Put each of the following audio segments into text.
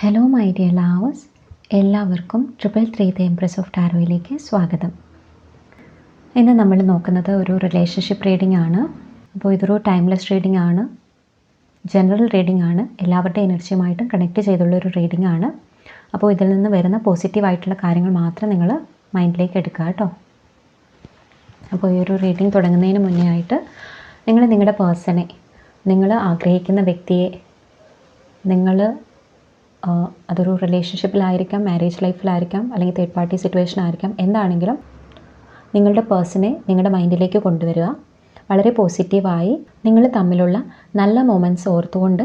Hello my dear lovers എല്ലാവർക്കും triple three the Empress of ടാരോയിലേക്ക് സ്വാഗതം. ഇന്ന് നമ്മൾ നോക്കുന്നത് ഒരു റിലേഷൻഷിപ്പ് റീഡിംഗ് ആണ്. അപ്പോൾ ഇതൊരു ടൈംലെസ് റീഡിംഗ് ആണ്. ജനറൽ റീഡിംഗ് ആണ്. എല്ലാവരുടെ എനർജിയുമായിട്ടും കണക്ട് ചെയ്തുള്ള ഒരു റീഡിംഗ് ആണ്. അപ്പോൾ ഇതിൽ നിന്ന് വരുന്ന പോസിറ്റീവായിട്ടുള്ള കാര്യങ്ങൾ മാത്രം നിങ്ങൾ മൈൻഡിലേക്ക് എടുക്കുക കേട്ടോ. അപ്പോൾ ഈ ഒരു റീഡിംഗ് തുടങ്ങുന്നതിന് മുന്നേ ആയിട്ട് നിങ്ങൾ നിങ്ങളുടെ പേഴ്സണെ നിങ്ങൾ ആഗ്രഹിക്കുന്ന വ്യക്തിയെ നിങ്ങൾ അതൊരു റിലേഷൻഷിപ്പിലായിരിക്കാം മാരേജ് ലൈഫിലായിരിക്കാം അല്ലെങ്കിൽ തേർഡ് പാർട്ടി സിറ്റുവേഷൻ ആയിരിക്കാം എന്താണെങ്കിലും നിങ്ങളുടെ പേഴ്സണെ നിങ്ങളുടെ മൈൻഡിലേക്ക് കൊണ്ടുവരിക. വളരെ പോസിറ്റീവായി നിങ്ങൾ തമ്മിലുള്ള നല്ല മൊമെന്റ്സ് ഓർത്തുകൊണ്ട്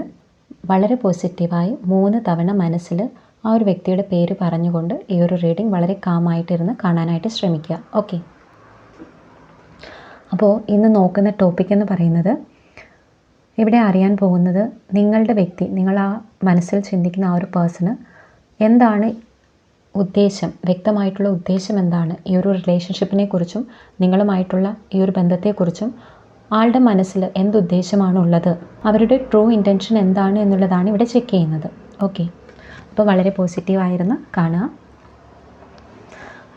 വളരെ പോസിറ്റീവായി മൂന്ന് തവണ മനസ്സിൽ ആ ഒരു വ്യക്തിയുടെ പേര് പറഞ്ഞുകൊണ്ട് ഈ ഒരു റീഡിംഗ് വളരെ കാമായിട്ടിരുന്ന് കാണാനായിട്ട് ശ്രമിക്കുക. ഓക്കെ അപ്പോൾ ഇന്ന് നോക്കുന്ന ടോപ്പിക് എന്ന് പറയുന്നത് ഇവിടെ അറിയാൻ പോകുന്നത് നിങ്ങളുടെ വ്യക്തി നിങ്ങൾ ആ മനസ്സിൽ ചിന്തിക്കുന്ന ആ ഒരു പേഴ്സണ് എന്താണ് ഉദ്ദേശം വ്യക്തമായിട്ടുള്ള ഉദ്ദേശം എന്താണ്? ഈ ഒരു റിലേഷൻഷിപ്പിനെ കുറിച്ചും നിങ്ങളുമായിട്ടുള്ള ഈ ഒരു ബന്ധത്തെക്കുറിച്ചും ആളുടെ മനസ്സിൽ എന്ത് ഉദ്ദേശമാണ് ഉള്ളത്? അവരുടെ ട്രൂ ഇന്റൻഷൻ എന്താണ് എന്നുള്ളതാണ് ഇവിടെ ചെക്ക് ചെയ്യുന്നത്. ഓക്കെ അപ്പോൾ വളരെ പോസിറ്റീവായിരുന്നു കാണുക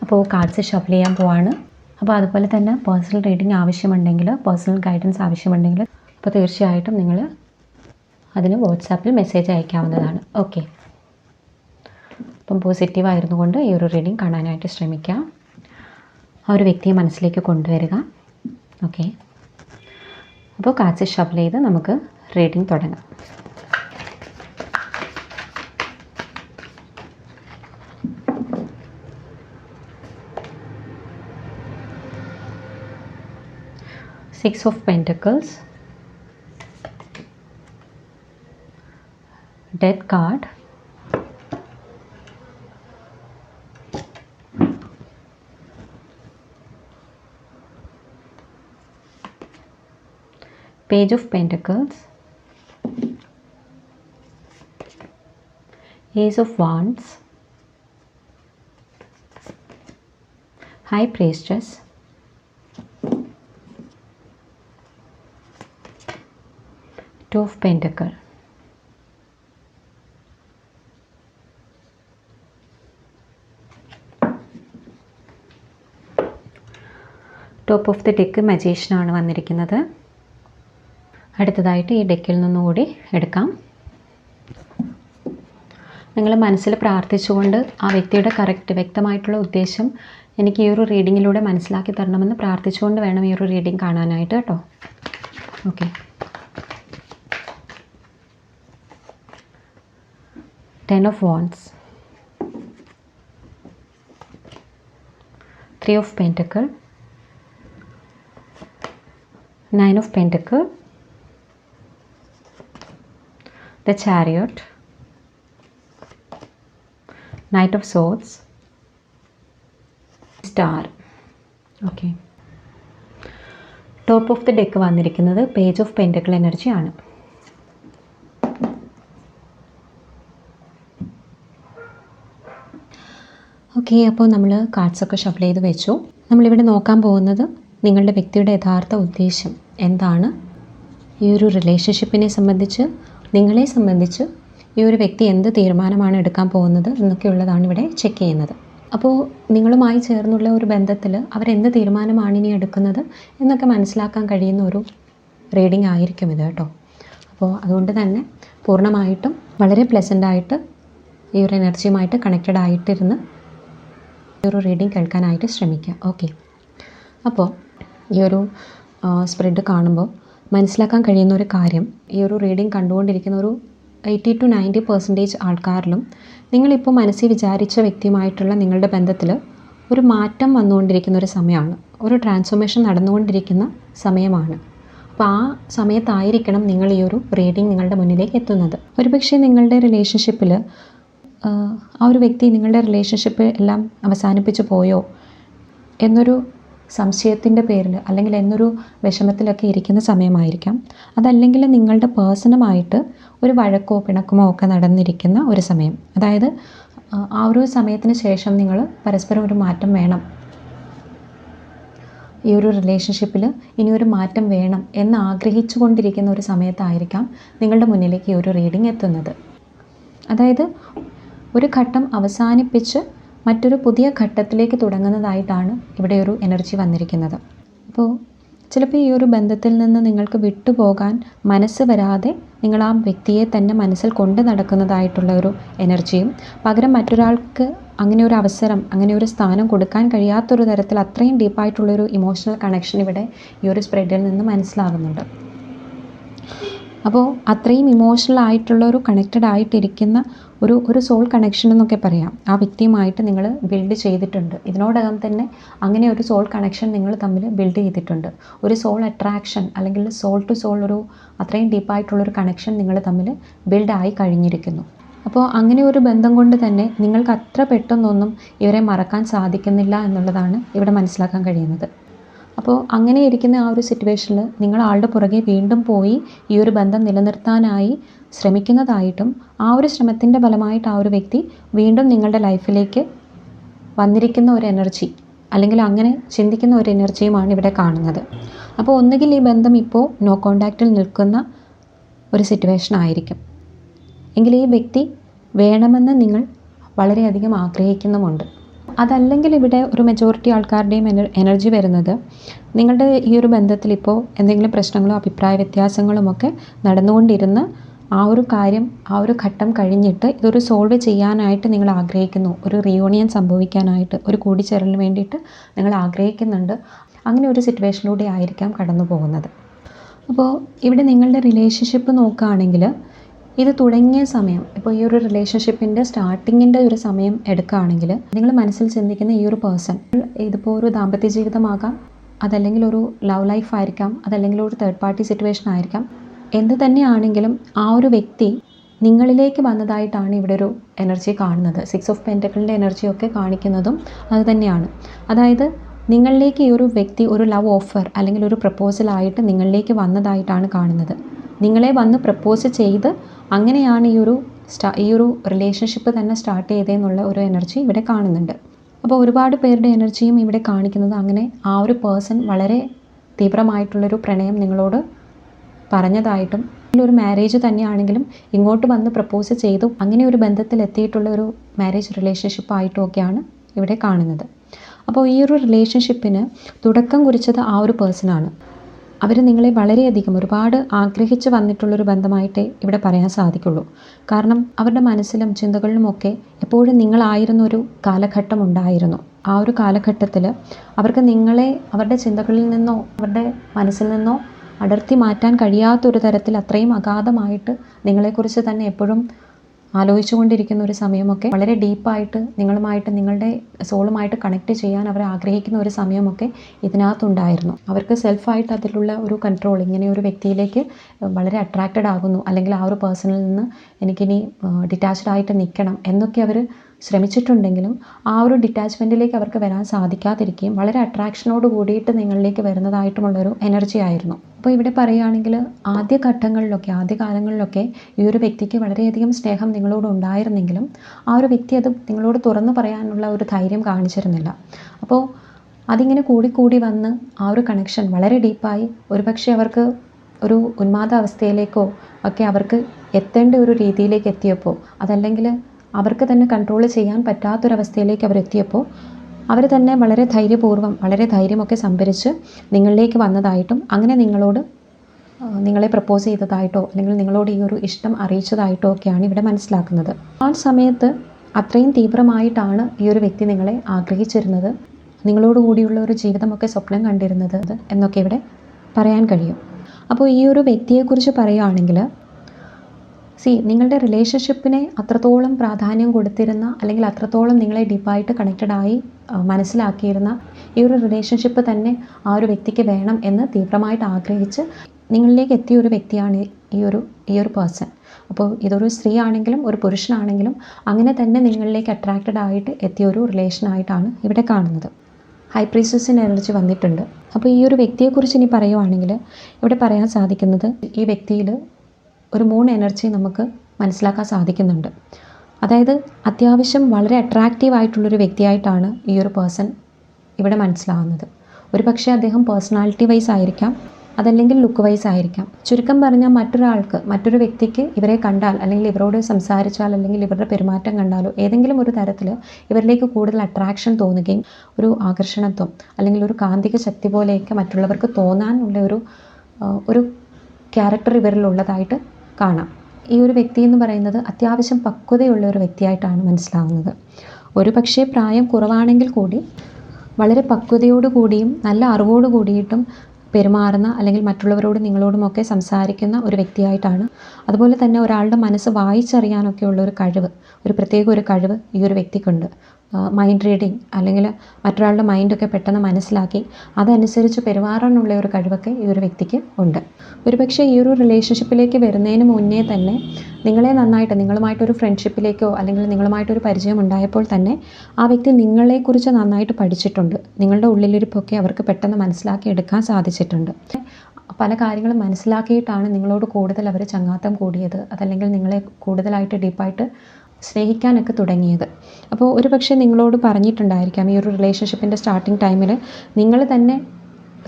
അപ്പോൾ കാർഡ്സ് ഷഫിൾ ചെയ്യാൻ പോവാണ്. അപ്പോൾ അതുപോലെ തന്നെ പേഴ്സണൽ റീഡിംഗ് ആവശ്യമുണ്ടെങ്കിൽ പേഴ്സണൽ ഗൈഡൻസ് ആവശ്യമുണ്ടെങ്കിൽ അപ്പോൾ തീർച്ചയായിട്ടും നിങ്ങൾ അതിന് വാട്സാപ്പിൽ മെസ്സേജ് അയക്കാവുന്നതാണ്. ഓക്കെ അപ്പം പോസിറ്റീവ് ആയിരുന്നുകൊണ്ട് ഈ ഒരു റീഡിങ് കാണാനായിട്ട് ശ്രമിക്കാം. ആ ഒരു വ്യക്തിയെ മനസ്സിലേക്ക് കൊണ്ടുവരിക. ഓക്കെ അപ്പോൾ കാച്ച് ഷഫിൾ ചെയ്ത് നമുക്ക് റീഡിംഗ് തുടങ്ങാം. Six of pentacles death card. Page of pentacles. Ace of wands. High priestess. Two of pentacle top of the deck മജീഷ്യനാണ് വന്നിരിക്കുന്നത്. അടുത്തതായിട്ട് ഈ ഡെക്കിൽ നിന്നുകൂടി എടുക്കാം. നിങ്ങൾ മനസ്സിൽ പ്രാർത്ഥിച്ചുകൊണ്ട് ആ വ്യക്തിയുടെ കറക്റ്റ് വ്യക്തമായിട്ടുള്ള ഉദ്ദേശം എനിക്ക് ഈ ഒരു റീഡിങ്ങിലൂടെ മനസ്സിലാക്കി തരണമെന്ന് പ്രാർത്ഥിച്ചുകൊണ്ട് വേണം ഈ ഒരു റീഡിങ് കാണാനായിട്ട് കേട്ടോ. Okay ten of wands three of pentacle nine of pentacle. The chariot. Knight of swords. Star. Okay top of the deck വന്നിരിക്കുന്നത് പേജ് ഓഫ് പെന്റക്കിൾ എനർജി ആണ്. ഓക്കെ അപ്പോൾ നമ്മൾ കാർഡ്സൊക്കെ ഷഫിൾ ചെയ്ത് വെച്ചു. നമ്മളിവിടെ നോക്കാൻ പോകുന്നത് നിങ്ങളുടെ വ്യക്തിയുടെ യഥാർത്ഥ ഉദ്ദേശം. എന്താണ്? ഈ ഒരു റിലേഷൻഷിപ്പിനെ സംബന്ധിച്ച് നിങ്ങളെ സംബന്ധിച്ച് ഈ ഒരു വ്യക്തി എന്ത് തീരുമാനമാണ് എടുക്കാൻ പോകുന്നത് എന്നൊക്കെയുള്ളതാണ് ഇവിടെ ചെക്ക് ചെയ്യുന്നത്. അപ്പോൾ നിങ്ങളുമായി ചേർന്നുള്ള ഒരു ബന്ധത്തിൽ അവരെന്ത് തീരുമാനമാണ് ഇനി എടുക്കുന്നത് എന്നൊക്കെ മനസ്സിലാക്കാൻ കഴിയുന്ന ഒരു റീഡിംഗ് ആയിരിക്കും ഇത് കേട്ടോ. അപ്പോൾ അതുകൊണ്ട് തന്നെ പൂർണമായിട്ടും വളരെ പ്ലസന്റായിട്ട് ഈ ഒരു എനർജിയുമായിട്ട് കണക്റ്റഡ് ആയിട്ടിരുന്ന് ഈ ഒരു റീഡിംഗ് കേൾക്കാനായിട്ട് ശ്രമിക്കുക. ഓക്കെ അപ്പോൾ ഈ ഒരു സ്പ്രെഡ് കാണുമ്പോൾ മനസ്സിലാക്കാൻ കഴിയുന്ന ഒരു കാര്യം ഈ ഒരു റീഡിങ് കണ്ടുകൊണ്ടിരിക്കുന്ന ഒരു എയ്റ്റി ടു നയന്റി പെർസെന്റേജ് ആൾക്കാരിലും നിങ്ങളിപ്പോൾ മനസ്സിൽ വിചാരിച്ച വ്യക്തിയുമായിട്ടുള്ള നിങ്ങളുടെ ബന്ധത്തിൽ ഒരു മാറ്റം വന്നുകൊണ്ടിരിക്കുന്ന ഒരു സമയമാണ്. ഒരു ട്രാൻസ്ഫോർമേഷൻ നടന്നുകൊണ്ടിരിക്കുന്ന സമയമാണ്. അപ്പോൾ ആ സമയത്തായിരിക്കണം നിങ്ങൾ ഈ ഒരു റീഡിങ് നിങ്ങളുടെ മുന്നിലേക്ക് എത്തുന്നത്. ഒരുപക്ഷെ നിങ്ങളുടെ റിലേഷൻഷിപ്പിൽ ആ ഒരു വ്യക്തി നിങ്ങളുടെ റിലേഷൻഷിപ്പ് എല്ലാം അവസാനിപ്പിച്ച് പോയോ എന്നൊരു സംശയത്തിന്റെ പേരിൽ അല്ലെങ്കിൽ എന്നൊരു വിഷമത്തിലൊക്കെ ഇരിക്കുന്ന സമയമായിരിക്കാം. അതല്ലെങ്കിൽ നിങ്ങളുടെ പേഴ്സണുമായിട്ട് ഒരു വഴക്കോ പിണക്കമോ ഒക്കെ നടന്നിരിക്കുന്ന ഒരു സമയം. അതായത് ആ ഒരു സമയത്തിന് ശേഷം നിങ്ങൾ പരസ്പരം ഒരു മാറ്റം വേണം. ഈ ഒരു റിലേഷൻഷിപ്പിൽ ഇനി ഒരു മാറ്റം വേണം എന്ന് ആഗ്രഹിച്ചു കൊണ്ടിരിക്കുന്ന ഒരു സമയത്തായിരിക്കാം നിങ്ങളുടെ മുന്നിലേക്ക് ഈ ഒരു റീഡിംഗ് എത്തുന്നത്. അതായത് ഒരു ഘട്ടം അവസാനിപ്പിച്ച് മറ്റൊരു പുതിയ ഘട്ടത്തിലേക്ക് തുടങ്ങുന്നതായിട്ടാണ് ഇവിടെ ഒരു എനർജി വന്നിരിക്കുന്നത്. അപ്പോൾ ചിലപ്പോൾ ഈ ഒരു ബന്ധത്തിൽ നിന്ന് നിങ്ങൾക്ക് വിട്ടുപോകാൻ മനസ്സ് വരാതെ നിങ്ങൾ ആ വ്യക്തിയെ തന്നെ മനസ്സിൽ കൊണ്ട് നടക്കുന്നതായിട്ടുള്ള ഒരു എനർജിയും പകരം മറ്റൊരാൾക്ക് അങ്ങനെ ഒരു അവസരം അങ്ങനെ ഒരു സ്ഥാനം കൊടുക്കാൻ കഴിയാത്തൊരു തരത്തിൽ അത്രയും ഡീപ്പായിട്ടുള്ളൊരു ഇമോഷണൽ കണക്ഷൻ ഇവിടെ ഈ ഒരു സ്പ്രെഡിൽ നിന്ന് മനസ്സിലാകുന്നുണ്ട് അപ്പോൾ അത്രയും ഇമോഷണൽ ആയിട്ടുള്ള ഒരു കണക്റ്റഡ് ആയിട്ടിരിക്കുന്ന ഒരു ഒരു സോൾ കണക്ഷൻ എന്നൊക്കെ പറയാം. ആ വ്യക്തിയുമായിട്ട് നിങ്ങൾ ബിൽഡ് ചെയ്തിട്ടുണ്ട്. ഇതിനോടകം തന്നെ അങ്ങനെ ഒരു സോൾ കണക്ഷൻ നിങ്ങൾ തമ്മിൽ ബിൽഡ് ചെയ്തിട്ടുണ്ട്. ഒരു സോൾ അട്രാക്ഷൻ അല്ലെങ്കിൽ സോൾ ടു സോൾ ഒരു അത്രയും ഡീപ്പായിട്ടുള്ളൊരു കണക്ഷൻ നിങ്ങൾ തമ്മിൽ ബിൽഡായി കഴിഞ്ഞിരിക്കുന്നു. അപ്പോൾ അങ്ങനെ ഒരു ബന്ധം കൊണ്ട് തന്നെ നിങ്ങൾക്ക് അത്ര പെട്ടെന്നൊന്നും ഇവരെ മറക്കാൻ സാധിക്കുന്നില്ല എന്നുള്ളതാണ് ഇവിടെ മനസ്സിലാക്കാൻ കഴിയുന്നത്. അപ്പോൾ അങ്ങനെ ഇരിക്കുന്ന ആ ഒരു സിറ്റുവേഷനിൽ നിങ്ങൾ ആളുടെ പുറകെ വീണ്ടും പോയി ഈ ഒരു ബന്ധം നിലനിർത്താനായി ശ്രമിക്കുന്നതായിട്ടും ആ ഒരു ശ്രമത്തിന്റെ ഫലമായിട്ട് ആ ഒരു വ്യക്തി വീണ്ടും നിങ്ങളുടെ ലൈഫിലേക്ക് വന്നിരിക്കുന്ന ഒരു എനർജി അല്ലെങ്കിൽ അങ്ങനെ ചിന്തിക്കുന്ന ഒരു എനർജിയുമാണ് ഇവിടെ കാണുന്നത്. അപ്പോൾ ഒന്നുകിൽ ഈ ബന്ധം ഇപ്പോൾ നോ കോണ്ടാക്റ്റിൽ നിൽക്കുന്ന ഒരു സിറ്റുവേഷൻ ആയിരിക്കും. എങ്കിൽ ഈ വ്യക്തി വേണമെന്ന് നിങ്ങൾ വളരെയധികം ആഗ്രഹിക്കുന്നുമുണ്ട്. അതല്ലെങ്കിൽ ഇവിടെ ഒരു മെജോറിറ്റി ആൾക്കാരുടെയും എനർജി വരുന്നത് നിങ്ങളുടെ ഈ ഒരു ബന്ധത്തിൽ ഇപ്പോൾ എന്തെങ്കിലും പ്രശ്നങ്ങളോ അഭിപ്രായ വ്യത്യാസങ്ങളുമൊക്കെ നടന്നുകൊണ്ടിരുന്ന ആ ഒരു കാര്യം ആ ഒരു ഘട്ടം കഴിഞ്ഞിട്ട് ഇതൊരു സോൾവ് ചെയ്യാനായിട്ട് നിങ്ങൾ ആഗ്രഹിക്കുന്നു. ഒരു റിയൂണിയൻ സംഭവിക്കാനായിട്ട് ഒരു കൂടിച്ചേരലിന് വേണ്ടിയിട്ട് നിങ്ങൾ ആഗ്രഹിക്കുന്നുണ്ട്. അങ്ങനെ ഒരു സിറ്റുവേഷനിലൂടെ ആയിരിക്കാം കടന്നു പോകുന്നത് അപ്പോൾ ഇവിടെ നിങ്ങളുടെ റിലേഷൻഷിപ്പ് നോക്കുകയാണെങ്കിൽ ഇത് തുടങ്ങിയ സമയം ഇപ്പോൾ ഈ ഒരു റിലേഷൻഷിപ്പിന്റെ സ്റ്റാർട്ടിങ്ങിന്റെ ഒരു സമയം എടുക്കുകയാണെങ്കിൽ നിങ്ങൾ മനസ്സിൽ ചിന്തിക്കുന്ന ഈ ഒരു പേഴ്സൺ ഇതിപ്പോൾ ഒരു ദാമ്പത്യ ജീവിതമാകാം അതല്ലെങ്കിൽ ഒരു ലവ് ലൈഫ് ആയിരിക്കാം അതല്ലെങ്കിൽ ഒരു തേർഡ് പാർട്ടി സിറ്റുവേഷൻ ആയിരിക്കാം. എന്ത് തന്നെയാണെങ്കിലും ആ ഒരു വ്യക്തി നിങ്ങളിലേക്ക് വന്നതായിട്ടാണ് ഇവിടെ ഒരു എനർജി കാണുന്നത്. സിക്സ് ഓഫ് പെന്റക്കിളിന്റെ എനർജിയൊക്കെ കാണിക്കുന്നതും അത് തന്നെയാണ്. അതായത് നിങ്ങളിലേക്ക് ഈ ഒരു വ്യക്തി ഒരു ലവ് ഓഫർ അല്ലെങ്കിൽ ഒരു പ്രപ്പോസലായിട്ട് നിങ്ങളിലേക്ക് വന്നതായിട്ടാണ് കാണുന്നത്. നിങ്ങളെ വന്ന് പ്രപ്പോസ് ചെയ്ത് അങ്ങനെയാണ് ഈ ഒരു സ്റ്റാ ഈ ഒരു റിലേഷൻഷിപ്പ് തന്നെ സ്റ്റാർട്ട് ചെയ്തതെന്നുള്ള ഒരു എനർജി ഇവിടെ കാണുന്നുണ്ട്. അപ്പോൾ ഒരുപാട് പേരുടെ എനർജിയും ഇവിടെ കാണിക്കുന്നത് അങ്ങനെ ആ ഒരു പേഴ്സൺ വളരെ തീവ്രമായിട്ടുള്ളൊരു പ്രണയം നിങ്ങളോട് പറഞ്ഞതായിട്ടും ഒരു മാരേജ് തന്നെയാണെങ്കിലും ഇങ്ങോട്ട് വന്ന് പ്രപ്പോസ് ചെയ്തു അങ്ങനെ ഒരു ബന്ധത്തിൽ എത്തിയിട്ടുള്ള ഒരു മാരേജ് റിലേഷൻഷിപ്പ് ആയിട്ടും ഒക്കെയാണ് ഇവിടെ കാണുന്നത്. അപ്പോൾ ഈ ഒരു റിലേഷൻഷിപ്പിന് തുടക്കം കുറിച്ചത് ആ ഒരു പേഴ്സണാണ് അവർ നിങ്ങളെ വളരെയധികം ഒരുപാട് ആഗ്രഹിച്ച് വന്നിട്ടുള്ളൊരു ബന്ധമായിട്ടേ ഇവിടെ പറയാൻ സാധിക്കുള്ളൂ. കാരണം അവരുടെ മനസ്സിലും ചിന്തകളിലുമൊക്കെ എപ്പോഴും നിങ്ങളായിരുന്ന ഒരു കാലഘട്ടം ഉണ്ടായിരുന്നു. ആ ഒരു കാലഘട്ടത്തിൽ അവർക്ക് നിങ്ങളെ അവരുടെ ചിന്തകളിൽ നിന്നോ അവരുടെ മനസ്സിൽ നിന്നോ അടർത്തി മാറ്റാൻ കഴിയാത്തൊരു തരത്തിൽ അത്രയും അഗാധമായിട്ട് നിങ്ങളെക്കുറിച്ച് തന്നെ എപ്പോഴും ആലോചിച്ചുകൊണ്ടിരിക്കുന്ന ഒരു സമയമൊക്കെ വളരെ ഡീപ്പായിട്ട് നിങ്ങളുമായിട്ട് നിങ്ങളുടെ സോളുമായിട്ട് കണക്ട് ചെയ്യാൻ അവർ ആഗ്രഹിക്കുന്ന ഒരു സമയമൊക്കെ ഇതിനകത്തുണ്ടായിരുന്നു. അവർക്ക് സെൽഫായിട്ട് അതിലുള്ള ഒരു കൺട്രോൾ ഇങ്ങനെ ഒരു വ്യക്തിയിലേക്ക് വളരെ അട്രാക്റ്റഡ് ആകുന്നു. അല്ലെങ്കിൽ ആ ഒരു പേഴ്സണിൽ നിന്ന് എനിക്കിനി ഡിറ്റാച്ച്ഡ് ആയിട്ട് നിൽക്കണം എന്നൊക്കെ അവർ ശ്രമിച്ചിട്ടുണ്ടെങ്കിലും ആ ഒരു ഡിറ്റാച്ച്മെന്റിലേക്ക് അവർക്ക് വരാൻ സാധിക്കാതിരിക്കുകയും വളരെ അട്രാക്ഷനോട് കൂടിയിട്ട് നിങ്ങളിലേക്ക് വരുന്നതായിട്ടുമുള്ളൊരു എനർജി ആയിരുന്നു. അപ്പോൾ ഇവിടെ പറയുകയാണെങ്കിൽ ആദ്യ ഘട്ടങ്ങളിലൊക്കെ ആദ്യ കാലങ്ങളിലൊക്കെ ഈ ഒരു വ്യക്തിക്ക് വളരെയധികം സ്നേഹം നിങ്ങളോട് ഉണ്ടായിരുന്നെങ്കിലും ആ ഒരു വ്യക്തി അത് നിങ്ങളോട് തുറന്നു പറയാനുള്ള ഒരു ധൈര്യം കാണിച്ചിരുന്നില്ല. അപ്പോൾ അതിങ്ങനെ കൂടിക്കൂടി വന്ന് ആ ഒരു കണക്ഷൻ വളരെ ഡീപ്പായി ഒരുപക്ഷെ അവർക്ക് ഒരു ഉന്മാദ അവസ്ഥയിലേക്കോ ഒക്കെ അവർക്ക് എത്തേണ്ട ഒരു രീതിയിലേക്ക് എത്തിയപ്പോൾ അതല്ലെങ്കിൽ അവർക്ക് തന്നെ കൺട്രോൾ ചെയ്യാൻ പറ്റാത്തൊരവസ്ഥയിലേക്ക് അവരെത്തിയപ്പോൾ അവർ തന്നെ വളരെ ധൈര്യപൂർവം വളരെ ധൈര്യമൊക്കെ സംഭരിച്ച് നിങ്ങളിലേക്ക് വന്നതായിട്ടും അങ്ങനെ നിങ്ങളോട് നിങ്ങളെ പ്രപ്പോസ് ചെയ്തതായിട്ടോ അല്ലെങ്കിൽ നിങ്ങളോട് ഈ ഒരു ഇഷ്ടം അറിയിച്ചതായിട്ടോ ഒക്കെയാണ് ഇവിടെ മനസ്സിലാക്കുന്നത്. ആ സമയത്ത് അത്രയും തീവ്രമായിട്ടാണ് ഈ ഒരു വ്യക്തി നിങ്ങളെ ആഗ്രഹിച്ചിരുന്നത്. നിങ്ങളോട് കൂടിയുള്ള ഒരു ജീവിതമൊക്കെ സ്വപ്നം കണ്ടിരുന്നത് എന്നൊക്കെ ഇവിടെ പറയാൻ കഴിയും. അപ്പോൾ ഈ ഒരു വ്യക്തിയെക്കുറിച്ച് പറയുകയാണെങ്കിൽ സി നിങ്ങളുടെ റിലേഷൻഷിപ്പിനെ അത്രത്തോളം പ്രാധാന്യം കൊടുത്തിരുന്ന അല്ലെങ്കിൽ അത്രത്തോളം നിങ്ങളെ ഡീപ്പായിട്ട് കണക്റ്റഡ് ആയി മനസ്സിലാക്കിയിരുന്ന ഈ ഒരു റിലേഷൻഷിപ്പ് തന്നെ ആ ഒരു വ്യക്തിക്ക് വേണം എന്ന് തീവ്രമായിട്ട് ആഗ്രഹിച്ച് നിങ്ങളിലേക്ക് എത്തിയ ഒരു വ്യക്തിയാണ് ഈ ഒരു ഈ ഒരു പേഴ്സൺ അപ്പോൾ ഇതൊരു സ്ത്രീ ആണെങ്കിലും ഒരു പുരുഷനാണെങ്കിലും അങ്ങനെ തന്നെ നിങ്ങളിലേക്ക് അട്രാക്റ്റഡ് ആയിട്ട് എത്തിയ ഒരു റിലേഷനായിട്ടാണ് ഇവിടെ കാണുന്നത്. ഹൈ പ്രീസസിന് എനർജി വന്നിട്ടുണ്ട്. അപ്പോൾ ഈ ഒരു വ്യക്തിയെക്കുറിച്ച് ഇനി പറയുവാണെങ്കിൽ ഇവിടെ പറയാൻ സാധിക്കുന്നത് ഈ വ്യക്തിയിൽ ഒരു മൂൺ എനർജി നമുക്ക് മനസ്സിലാക്കാൻ സാധിക്കുന്നുണ്ട്. അതായത് അത്യാവശ്യം വളരെ അട്രാക്റ്റീവ് ആയിട്ടുള്ളൊരു വ്യക്തിയായിട്ടാണ് ഈ ഒരു പേഴ്സൺ ഇവിടെ മനസ്സിലാവുന്നത്. ഒരു പക്ഷേ അദ്ദേഹം പേഴ്സണാലിറ്റി വൈസ് ആയിരിക്കാം അതല്ലെങ്കിൽ ലുക്ക് വൈസ് ആയിരിക്കാം. ചുരുക്കം പറഞ്ഞാൽ മറ്റൊരാൾക്ക് മറ്റൊരു വ്യക്തിക്ക് ഇവരെ കണ്ടാൽ അല്ലെങ്കിൽ ഇവരോട് സംസാരിച്ചാൽ അല്ലെങ്കിൽ ഇവരുടെ പെരുമാറ്റം കണ്ടാലോ ഏതെങ്കിലും ഒരു തരത്തിൽ ഇവരിലേക്ക് കൂടുതൽ അട്രാക്ഷൻ തോന്നുകയും ഒരു ആകർഷണത്വം അല്ലെങ്കിൽ ഒരു കാന്തിക ശക്തി പോലെയൊക്കെ മറ്റുള്ളവർക്ക് തോന്നാനുള്ള ഒരു ഒരു ക്യാരക്ടർ ഇവരിലുള്ളതായിട്ട് കാണാം. ഈ ഒരു വ്യക്തി എന്ന് പറയുന്നത് അത്യാവശ്യം പക്വതയുള്ള ഒരു വ്യക്തിയായിട്ടാണ് മനസ്സിലാവുന്നത്. ഒരു പക്ഷേ പ്രായം കുറവാണെങ്കിൽ കൂടി വളരെ പക്വതയോടുകൂടിയും നല്ല അറിവോട് കൂടിയിട്ടും പെരുമാറുന്ന അല്ലെങ്കിൽ മറ്റുള്ളവരോട് നിങ്ങളോടുമൊക്കെ സംസാരിക്കുന്ന ഒരു വ്യക്തിയായിട്ടാണ്. അതുപോലെ തന്നെ ഒരാളുടെ മനസ്സ് വായിച്ചറിയാനൊക്കെ ഉള്ള ഒരു കഴിവ് ഒരു പ്രത്യേക ഒരു കഴിവ് ഈ ഒരു വ്യക്തിക്കുണ്ട്. മൈൻഡ് റീഡിങ് അല്ലെങ്കിൽ മറ്റൊരാളുടെ മൈൻഡൊക്കെ പെട്ടെന്ന് മനസ്സിലാക്കി അതനുസരിച്ച് പെരുമാറാനുള്ള ഒരു കഴിവൊക്കെ ഈ ഒരു വ്യക്തിക്ക് ഉണ്ട്. ഒരുപക്ഷെ ഈ ഒരു റിലേഷൻഷിപ്പിലേക്ക് വരുന്നതിന് മുന്നേ തന്നെ നിങ്ങളെ നന്നായിട്ട് നിങ്ങളുമായിട്ടൊരു ഫ്രണ്ട്ഷിപ്പിലേക്കോ അല്ലെങ്കിൽ നിങ്ങളുമായിട്ടൊരു പരിചയം ഉണ്ടായപ്പോൾ തന്നെ ആ വ്യക്തി നിങ്ങളെക്കുറിച്ച് നന്നായിട്ട് പഠിച്ചിട്ടുണ്ട്. നിങ്ങളുടെ ഉള്ളിലിരിപ്പൊക്കെ അവർക്ക് പെട്ടെന്ന് മനസ്സിലാക്കി എടുക്കാൻ സാധിച്ചിട്ടുണ്ട്. പല കാര്യങ്ങളും മനസ്സിലാക്കിയിട്ടാണ് നിങ്ങളോട് കൂടുതൽ അവർ ചങ്ങാത്തം കൂടിയത്. അതല്ലെങ്കിൽ നിങ്ങളെ കൂടുതലായിട്ട് ഡീപ്പായിട്ട് സ്നേഹിക്കാനൊക്കെ തുടങ്ങിയത്. അപ്പോൾ ഒരു പക്ഷേ നിങ്ങളോട് പറഞ്ഞിട്ടുണ്ടായിരിക്കാം ഈ ഒരു റിലേഷൻഷിപ്പിന്റെ സ്റ്റാർട്ടിങ് ടൈമിൽ നിങ്ങൾ തന്നെ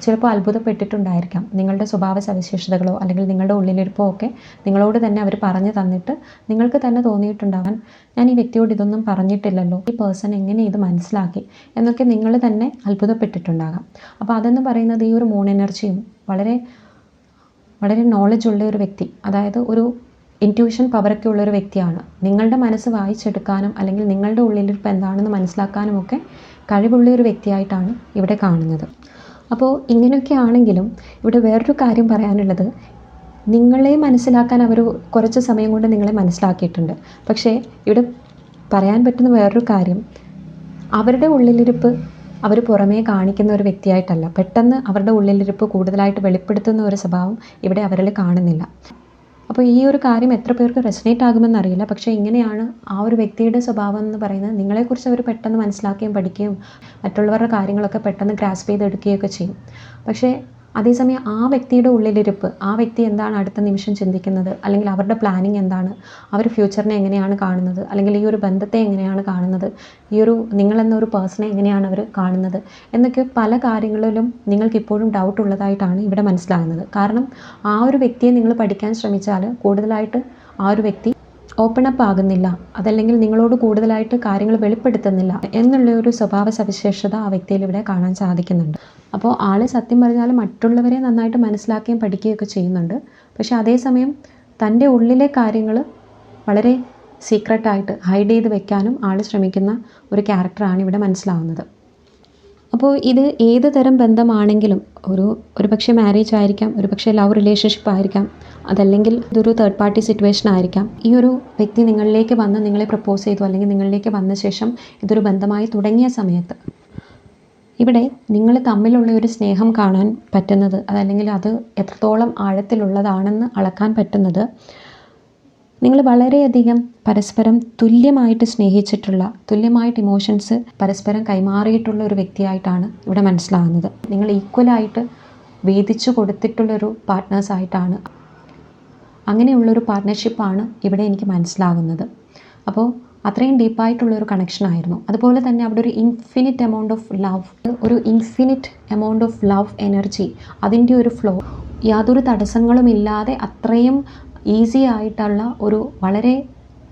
ചിലപ്പോൾ അത്ഭുതപ്പെട്ടിട്ടുണ്ടായിരിക്കാം. നിങ്ങളുടെ സ്വഭാവ സവിശേഷതകളോ അല്ലെങ്കിൽ നിങ്ങളുടെ ഉള്ളിലിരിപ്പോ ഒക്കെ നിങ്ങളോട് തന്നെ അവർ പറഞ്ഞു തന്നിട്ട് നിങ്ങൾക്ക് തന്നെ തോന്നിയിട്ടുണ്ടാകാൻ ഞാൻ ഈ വ്യക്തിയോട് ഇതൊന്നും പറഞ്ഞിട്ടില്ലല്ലോ ഈ പേഴ്സൺ എങ്ങനെ ഇത് മനസ്സിലാക്കി എന്നൊക്കെ നിങ്ങൾ തന്നെ അത്ഭുതപ്പെട്ടിട്ടുണ്ടാകാം. അപ്പോൾ അതെന്ന് പറയുന്നത് ഈ ഒരു മൂൺ എനർജിയും വളരെ വളരെ നോളജ് ഉള്ള ഒരു വ്യക്തി അതായത് ഒരു ഇന്റ്യൂഷൻ പവറൊക്കെ ഉള്ളൊരു വ്യക്തിയാണ്. നിങ്ങളുടെ മനസ്സ് വായിച്ചെടുക്കാനും അല്ലെങ്കിൽ നിങ്ങളുടെ ഉള്ളിലിപ്പോൾ എന്താണെന്ന് മനസ്സിലാക്കാനും ഒക്കെ കഴിവുള്ള ഒരു വ്യക്തിയായിട്ടാണ് ഇവിടെ കാണുന്നത്. അപ്പോൾ ഇങ്ങനെയൊക്കെ ആണെങ്കിലും ഇവിടെ വേറൊരു കാര്യം പറയാനുള്ളത് നിങ്ങളെ മനസ്സിലാക്കാൻ അവർ കുറച്ച് സമയം കൊണ്ട് നിങ്ങളെ മനസ്സിലാക്കിയിട്ടുണ്ട്. പക്ഷേ ഇവിടെ പറയാൻ പറ്റുന്ന വേറൊരു കാര്യം അവരുടെ ഉള്ളിലിരിപ്പ് അവർ പുറമേ കാണിക്കുന്ന ഒരു വ്യക്തിയായിട്ടല്ല. പെട്ടെന്ന് അവരുടെ ഉള്ളിലിരിപ്പ് കൂടുതലായിട്ട് വെളിപ്പെടുത്തുന്ന ഒരു സ്വഭാവം ഇവിടെ അവരിൽ കാണുന്നില്ല. അപ്പോൾ ഈ ഒരു കാര്യം എത്ര പേർക്ക് റെസനേറ്റ് ആകുമെന്ന് അറിയില്ല പക്ഷേ ഇങ്ങനെയാണ് ആ ഒരു വ്യക്തിയുടെ സ്വഭാവം എന്ന് പറയുന്നത്. നിങ്ങളെക്കുറിച്ച് അവർ പെട്ടെന്ന് മനസ്സിലാക്കുകയും പഠിക്കുകയും മറ്റുള്ളവരുടെ കാര്യങ്ങളൊക്കെ പെട്ടെന്ന് ഗ്രാസ്പ് ചെയ്തെടുക്കുകയൊക്കെ ചെയ്യും. പക്ഷേ അതേസമയം ആ വ്യക്തിയുടെ ഉള്ളിലിരിപ്പ് ആ വ്യക്തി എന്താണ് അടുത്ത നിമിഷം ചിന്തിക്കുന്നത് അല്ലെങ്കിൽ അവരുടെ പ്ലാനിങ് എന്താണ് അവർ ഫ്യൂച്ചറിനെ എങ്ങനെയാണ് കാണുന്നത് അല്ലെങ്കിൽ ഈ ഒരു ബന്ധത്തെ എങ്ങനെയാണ് കാണുന്നത് ഈ ഒരു നിങ്ങളെന്നൊരു പേഴ്സണെ എങ്ങനെയാണ് അവർ കാണുന്നത് എന്നൊക്കെ പല കാര്യങ്ങളിലും നിങ്ങൾക്കിപ്പോഴും ഡൗട്ട് ഉള്ളതായിട്ടാണ് ഇവിടെ മനസ്സിലാകുന്നത്. കാരണം ആ ഒരു വ്യക്തിയെ നിങ്ങൾ പഠിക്കാൻ ശ്രമിച്ചാൽ കൂടുതലായിട്ട് ആ ഒരു വ്യക്തി ഓപ്പൺ അപ്പ് ആകുന്നില്ല അതല്ലെങ്കിൽ നിങ്ങളോട് കൂടുതലായിട്ട് കാര്യങ്ങൾ വെളിപ്പെടുത്തുന്നില്ല എന്നുള്ള ഒരു സ്വഭാവ സവിശേഷത ആ വ്യക്തിയിൽ ഇവിടെ കാണാൻ സാധിക്കുന്നുണ്ട്. അപ്പോൾ ആൾ സത്യം പറഞ്ഞാൽ മറ്റുള്ളവരെ നന്നായിട്ട് മനസ്സിലാക്കുകയും പഠിക്കുകയൊക്കെ ചെയ്യുന്നുണ്ട്. പക്ഷെ അതേസമയം തന്റെ ഉള്ളിലെ കാര്യങ്ങൾ വളരെ സീക്രട്ടായിട്ട് ഹൈഡ് ചെയ്ത് വെക്കാനും ആൾ ശ്രമിക്കുന്ന ഒരു ക്യാരക്ടറാണ് ഇവിടെ മനസ്സിലാവുന്നത്. അപ്പോൾ ഇത് ഏത് തരം ബന്ധമാണെങ്കിലും ഒരു ഒരു പക്ഷേ മാരേജ് ആയിരിക്കാം ഒരു പക്ഷേ ലവ് റിലേഷൻഷിപ്പ് ആയിരിക്കാം അതല്ലെങ്കിൽ ഇതൊരു തേർഡ് പാർട്ടി സിറ്റുവേഷൻ ആയിരിക്കാം. ഈ ഒരു വ്യക്തി നിങ്ങളിലേക്ക് വന്ന് നിങ്ങളെ പ്രപ്പോസ് ചെയ്തു അല്ലെങ്കിൽ നിങ്ങളിലേക്ക് വന്ന ശേഷം ഇതൊരു ബന്ധമായി തുടങ്ങിയ സമയത്ത് ഇവിടെ നിങ്ങൾ തമ്മിലുള്ള ഒരു സ്നേഹം കാണാൻ പറ്റുന്നത് അതല്ലെങ്കിൽ അത് എത്രത്തോളം ആഴത്തിലുള്ളതാണെന്ന് അളക്കാൻ പറ്റുന്നത് നിങ്ങൾ വളരെയധികം പരസ്പരം തുല്യമായിട്ട് സ്നേഹിച്ചിട്ടുള്ള തുല്യമായിട്ട് ഇമോഷൻസ് പരസ്പരം കൈമാറിയിട്ടുള്ള ഒരു വ്യക്തിയായിട്ടാണ് ഇവിടെ മനസ്സിലാകുന്നത്. നിങ്ങൾ ഈക്വലായിട്ട് വേദിച്ചു കൊടുത്തിട്ടുള്ളൊരു പാർട്ട്നേഴ്സായിട്ടാണ് അങ്ങനെയുള്ളൊരു പാർട്ട്ണർഷിപ്പാണ് ഇവിടെ എനിക്ക് മനസ്സിലാകുന്നത്. അപ്പോൾ അത്രയും ഡീപ്പായിട്ടുള്ള ഒരു കണക്ഷൻ ആയിരുന്നു. അതുപോലെ തന്നെ അവിടെ ഒരു ഇൻഫിനിറ്റ് എമൗണ്ട് ഓഫ് ലവ് ഒരു infinite amount of love energy അതിന്റെ ഒരു ഫ്ലോ യാതൊരു തടസ്സങ്ങളുമില്ലാതെ അത്രയും ഈസി ആയിട്ടുള്ള ഒരു വളരെ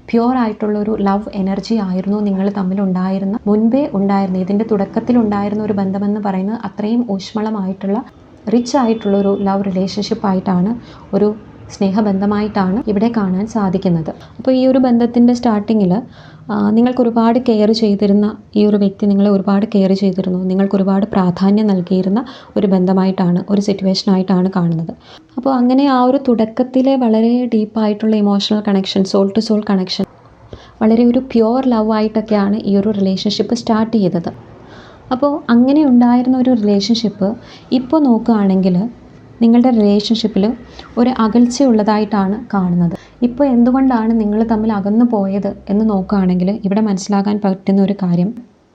പ്യുവർ ആയിട്ടുള്ള ഒരു ലവ് എനർജി ആയിരുന്നു നിങ്ങൾ തമ്മിൽ ഉണ്ടായിരുന്ന മുൻപേ ഉണ്ടായിരുന്ന ഇതിന്റെ തുടക്കത്തിൽ ഉണ്ടായിരുന്ന ഒരു ബന്ധമെന്ന് പറയുന്നത് അത്രയും ഊഷ്മളമായിട്ടുള്ള റിച്ച് ആയിട്ടുള്ള ഒരു ലവ് റിലേഷൻഷിപ്പ് ആയിട്ടാണ് ഒരു സ്നേഹബന്ധമായിട്ടാണ് ഇവിടെ കാണാൻ സാധിക്കുന്നത്. അപ്പോൾ ഈ ഒരു ബന്ധത്തിന്റെ സ്റ്റാർട്ടിങ്ങിൽ നിങ്ങൾക്ക് ഒരുപാട് കെയർ ചെയ്തിരുന്ന ഈ ഒരു വ്യക്തി നിങ്ങളെ ഒരുപാട് കെയർ ചെയ്തിരുന്നു. നിങ്ങൾക്ക് ഒരുപാട് പ്രാധാന്യം നൽകിയിരുന്ന ഒരു ബന്ധമായിട്ടാണ് ഒരു സിറ്റുവേഷനായിട്ടാണ് കാണുന്നത്. അപ്പോൾ അങ്ങനെ ആ ഒരു തുടക്കത്തിലെ വളരെ ഡീപ്പായിട്ടുള്ള emotional connection soul to soul connection വളരെ ഒരു പ്യുവർ ലവ് ആയിട്ടൊക്കെയാണ് ഈ ഒരു റിലേഷൻഷിപ്പ് സ്റ്റാർട്ട് ചെയ്തത്. അപ്പോൾ അങ്ങനെ ഉണ്ടായിരുന്ന ഒരു റിലേഷൻഷിപ്പ് ഇപ്പോൾ നോക്കുകയാണെങ്കിൽ നിങ്ങളുടെ റിലേഷൻഷിപ്പിൽ ഒരു അകൽച്ചയുള്ളതായിട്ടാണ് കാണുന്നത്. ഇപ്പോൾ എന്തുകൊണ്ടാണ് നിങ്ങൾ തമ്മിൽ അകന്നു പോയത് എന്ന് നോക്കുകയാണെങ്കിൽ ഇവിടെ മനസ്സിലാക്കാൻ പറ്റുന്ന ഒരു കാര്യം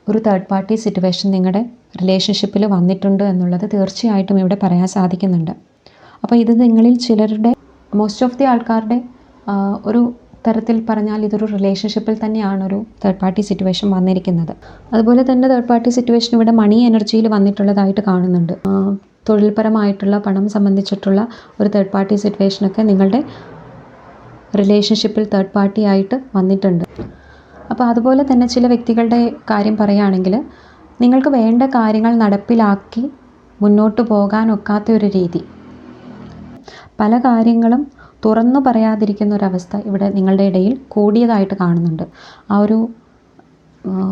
ഒരു തേർഡ് പാർട്ടി സിറ്റുവേഷൻ നിങ്ങളുടെ റിലേഷൻഷിപ്പിൽ വന്നിട്ടുണ്ട് എന്നുള്ളത് തീർച്ചയായിട്ടും ഇവിടെ പറയാൻ സാധിക്കുന്നുണ്ട്. അപ്പോൾ ഇത് നിങ്ങളിൽ ചിലരുടെ മോസ്റ്റ് ഓഫ് ദി ആൾക്കാരുടെ ഒരു തരത്തിൽ പറഞ്ഞാൽ ഇതൊരു റിലേഷൻഷിപ്പിൽ തന്നെയാണ് ഒരു തേർഡ് പാർട്ടി സിറ്റുവേഷൻ വന്നിരിക്കുന്നത്. അതുപോലെ തന്നെ തേർഡ് പാർട്ടി സിറ്റുവേഷൻ ഇവിടെ മണി എനർജിയിൽ വന്നിട്ടുള്ളതായിട്ട് കാണുന്നുണ്ട്. തൊഴിൽപരമായിട്ടുള്ള പണം സംബന്ധിച്ചിട്ടുള്ള ഒരു തേർഡ് പാർട്ടി സിറ്റുവേഷനൊക്കെ നിങ്ങളുടെ റിലേഷൻഷിപ്പിൽ തേർഡ് പാർട്ടി ആയിട്ട് വന്നിട്ടുണ്ട്. അപ്പോൾ അതുപോലെ തന്നെ ചില വ്യക്തികളുടെ കാര്യം പറയുകയാണെങ്കിൽ നിങ്ങൾക്ക് വേണ്ട കാര്യങ്ങൾ നടപ്പിലാക്കി മുന്നോട്ട് പോകാൻ ഒക്കാത്ത ഒരു രീതി. പല കാര്യങ്ങളും തുറന്നു പറയാതിരിക്കുന്ന ഒരവസ്ഥ ഇവിടെ നിങ്ങളുടെ ഇടയിൽ കൂടിയതായിട്ട് കാണുന്നുണ്ട്. ആ ഒരു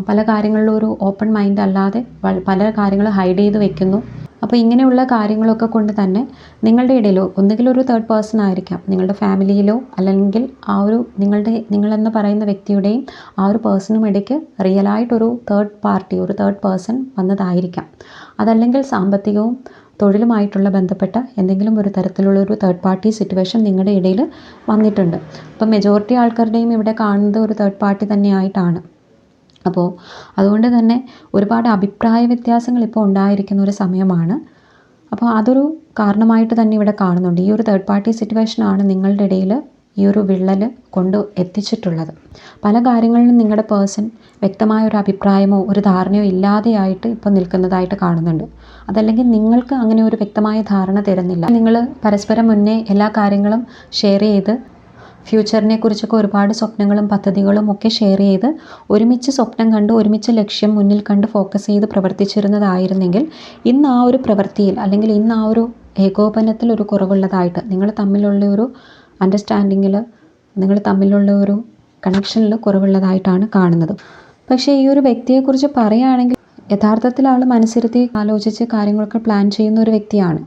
പല കാര്യങ്ങളിലും ഒരു ഓപ്പൺ മൈൻഡ് അല്ലാതെ പല കാര്യങ്ങൾ ഹൈഡ് ചെയ്ത് വെക്കുന്നു. അപ്പോൾ ഇങ്ങനെയുള്ള കാര്യങ്ങളൊക്കെ കൊണ്ട് തന്നെ നിങ്ങളുടെ ഇടയിലോ ഒന്നുകിൽ ഒരു തേർഡ് പേഴ്സൺ ആയിരിക്കാം നിങ്ങളുടെ ഫാമിലിയിലോ അല്ലെങ്കിൽ ആ ഒരു നിങ്ങളുടെ നിങ്ങളെന്ന് പറയുന്ന വ്യക്തിയുടെയും ആ ഒരു പേഴ്സണും ഇടയ്ക്ക് റിയലായിട്ടൊരു തേർഡ് പാർട്ടി ഒരു തേർഡ് പേഴ്സൺ വന്നതായിരിക്കാം. അതല്ലെങ്കിൽ സാമ്പത്തികവും തൊഴിലുമായിട്ടുള്ള ബന്ധപ്പെട്ട എന്തെങ്കിലും ഒരു തരത്തിലുള്ള ഒരു തേർഡ് പാർട്ടി സിറ്റുവേഷൻ നിങ്ങളുടെ ഇടയിൽ വന്നിട്ടുണ്ട്. അപ്പം മെജോറിറ്റി ആൾക്കാരുടെയും ഇവിടെ കാണുന്നത് ഒരു തേർഡ് പാർട്ടി തന്നെയായിട്ടാണ്. അപ്പോൾ അതുകൊണ്ട് തന്നെ ഒരുപാട് അഭിപ്രായ വ്യത്യാസങ്ങൾ ഇപ്പോൾ ഉണ്ടായിരിക്കുന്ന ഒരു സമയമാണ്. അപ്പോൾ അതൊരു കാരണമായിട്ട് തന്നെ ഇവിടെ കാണുന്നുണ്ട്. ഈ ഒരു തേർഡ് പാർട്ടി സിറ്റുവേഷനാണ് നിങ്ങളുടെ ഇടയിൽ ഈ ഒരു വിള്ളൽ കൊണ്ട് എത്തിച്ചിട്ടുള്ളത്. പല കാര്യങ്ങളിലും നിങ്ങളുടെ പേഴ്സൺ വ്യക്തമായ ഒരു അഭിപ്രായമോ ഒരു ധാരണയോ ഇല്ലാതെയായിട്ട് ഇപ്പോൾ നിൽക്കുന്നതായിട്ട് കാണുന്നുണ്ട്. അതല്ലെങ്കിൽ നിങ്ങൾക്ക് അങ്ങനെ ഒരു വ്യക്തമായ ധാരണ തരുന്നില്ല. നിങ്ങൾ പരസ്പരം മുന്നേ എല്ലാ കാര്യങ്ങളും ഷെയർ ചെയ്ത് ഫ്യൂച്ചറിനെ കുറിച്ചൊക്കെ ഒരുപാട് സ്വപ്നങ്ങളും പദ്ധതികളും ഒക്കെ ഷെയർ ചെയ്ത് ഒരുമിച്ച് സ്വപ്നം കണ്ട് ഒരുമിച്ച് ലക്ഷ്യം മുന്നിൽ കണ്ട് ഫോക്കസ് ചെയ്ത് പ്രവർത്തിച്ചിരുന്നതായിരുന്നെങ്കിൽ ഇന്ന് ആ ഒരു പ്രവൃത്തിയിൽ അല്ലെങ്കിൽ ഇന്ന് ആ ഒരു ഏകോപനത്തിൽ ഒരു കുറവുള്ളതായിട്ട് നിങ്ങൾ തമ്മിലുള്ള ഒരു അണ്ടർസ്റ്റാൻഡിങ്ങിൽ നിങ്ങൾ തമ്മിലുള്ള ഒരു കണക്ഷനിൽ കുറവുള്ളതായിട്ടാണ് കാണുന്നത്. പക്ഷേ ഈ ഒരു വ്യക്തിയെക്കുറിച്ച് പറയുകയാണെങ്കിൽ യഥാർത്ഥത്തിൽ ആൾ മനസ്സിരുത്തി ആലോചിച്ച് കാര്യങ്ങളൊക്കെ പ്ലാൻ ചെയ്യുന്ന ഒരു വ്യക്തിയാണ്.